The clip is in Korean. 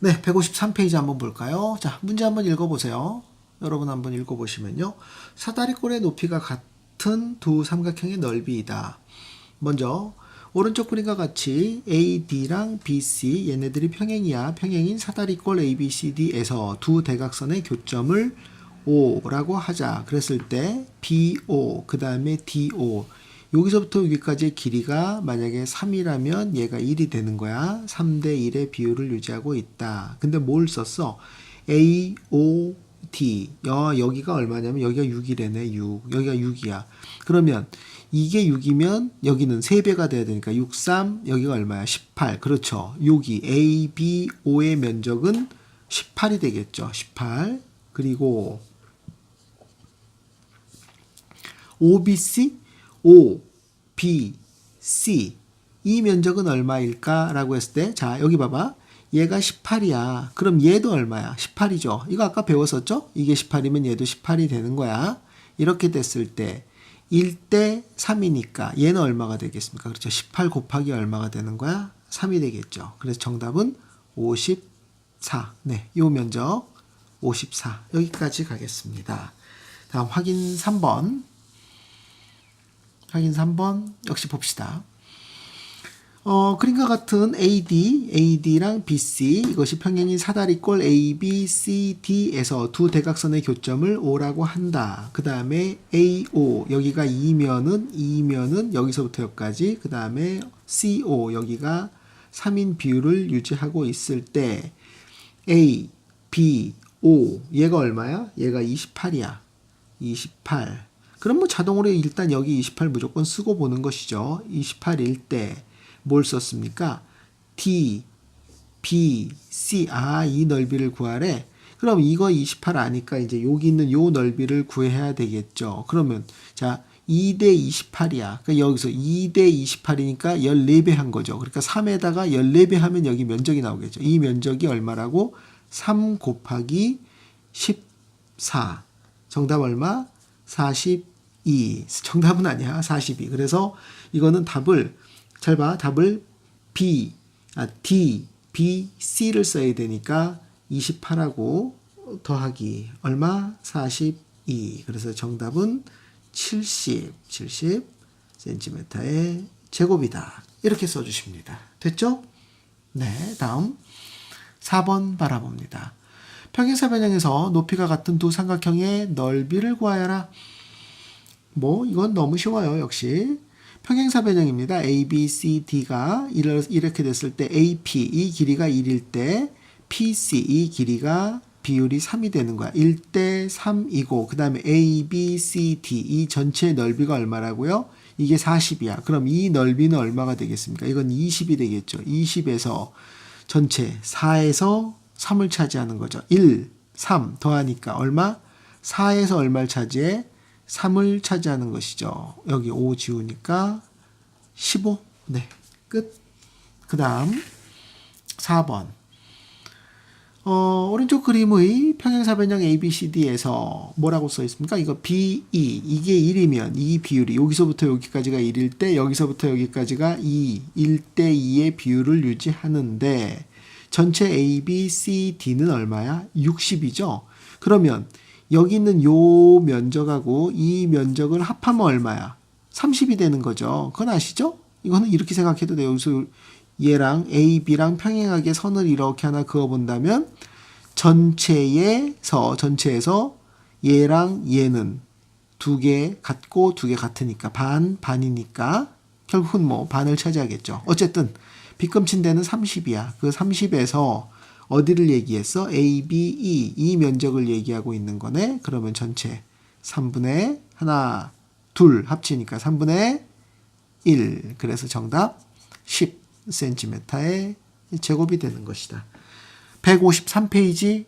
네, 153페이지 한번 볼까요? 자, 문제 한번 읽어보세요. 여러분 한번 읽어보시면요. 사다리꼴의 높이가 같은 두 삼각형의 넓이이다. 먼저 오른쪽 그림과 같이 AD랑 BC 얘네들이 평행이야. 평행인 사다리꼴 ABCD에서 두 대각선의 교점을 O라고 하자. 그랬을 때 BO 그 다음에 DO 여기서부터 여기까지의 길이가 만약에 3이라면 얘가 1이 되는 거야. 3대 1의 비율을 유지하고 있다. 근데 뭘 썼어? A, O, D. 여, 여기가 얼마냐면 여기가 6이래네. 6. 여기가 6이야. 그러면 이게 6이면 여기는 3배가 돼야 되니까 6, 3. 여기가 얼마야? 18. 그렇죠. 여기 A, B, O의 면적은 18이 되겠죠. 18. 그리고 OBC, O, B, C 이 면적은 얼마일까 라고 했을 때, 자 여기 봐봐, 얘가 18이야. 그럼 얘도 얼마야? 18이죠. 이거 아까 배웠었죠? 이게 18이면 얘도 18이 되는 거야. 이렇게 됐을 때 1대 3이니까 얘는 얼마가 되겠습니까? 그렇죠. 18 곱하기 얼마가 되는 거야? 3이 되겠죠. 그래서 정답은 54. 네, 요 면적 54. 여기까지 가겠습니다. 다음 확인 3번. 확인 3번 역시 봅시다. 어, 그림과 같은 AD, AD랑 BC 이것이 평행인 사다리꼴 ABCD에서 두 대각선의 교점을 O라고 한다. 그 다음에 AO 여기가 2면은 2면은 여기서부터 여기까지 그 다음에 CO 여기가 3인 비율을 유지하고 있을 때 A, B, O 얘가 얼마야? 얘가 28이야. 28. 그럼 뭐 자동으로 일단 여기 28 무조건 쓰고 보는 것이죠. 28일 때 뭘 썼습니까? D, B, C. 아, 이 넓이를 구하래. 그럼 이거 28 아니까 이제 여기 있는 요 넓이를 구해야 되겠죠. 그러면 자, 2대 28이야. 그러니까 여기서 2대 28이니까 14배 한 거죠. 그러니까 3에다가 14배 하면 여기 면적이 나오겠죠. 이 면적이 얼마라고? 3 곱하기 14. 정답 얼마? 42. 정답은 아니야. 42. 그래서 이거는 답을 잘 봐. 답을 B, 아, D, B, C를 써야 되니까 28하고 더하기 얼마? 42. 그래서 정답은 70, 70 cm의 제곱이다. 이렇게 써주십니다. 됐죠? 네, 다음 4번 바라봅니다. 평행사변형에서 높이가 같은 두 삼각형의 넓이를 구하여라. 뭐 이건 너무 쉬워요. 역시 평행사 변형입니다. A, B, C, D가 이렇게 됐을 때 AP 이 길이가 1일 때 PC 이 길이가 비율이 3이 되는 거야. 1대 3이고 그 다음에 A, B, C, D 이 전체의 넓이가 얼마라고요? 이게 40이야. 그럼 이 넓이는 얼마가 되겠습니까? 이건 20이 되겠죠. 20에서 전체 4에서 3을 차지하는 거죠. 1, 3 더하니까 얼마? 4에서 얼마를 차지해? 3을 차지하는 것이죠. 여기 5 지우니까 15. 네. 끝. 그 다음 4번. 어, 오른쪽 그림의 평행사변형 ABCD에서 뭐라고 써 있습니까? 이거 BE. 이게 1이면 이 비율이 여기서부터 여기까지가 1일 때 여기서부터 여기까지가 2. 1대 2의 비율을 유지하는데 전체 A, B, C, D는 얼마야? 60이죠? 그러면 여기 있는 요 면적하고 이 면적을 합하면 얼마야? 30이 되는 거죠. 그건 아시죠? 이거는 이렇게 생각해도 돼요. 여기서 얘랑 A, B랑 평행하게 선을 이렇게 하나 그어본다면 전체에서 전체에서 얘랑 얘는 두 개 같고 두 개 같으니까 반 반이니까 결국은 뭐 반을 차지하겠죠. 어쨌든 빗금친 데는 30이야. 그 30에서 어디를 얘기했어? A, B, E 이 면적을 얘기하고 있는 거네. 그러면 전체 3분의 하나, 둘 합치니까 3분의 1. 그래서 정답 10cm의 제곱이 되는 것이다. 153페이지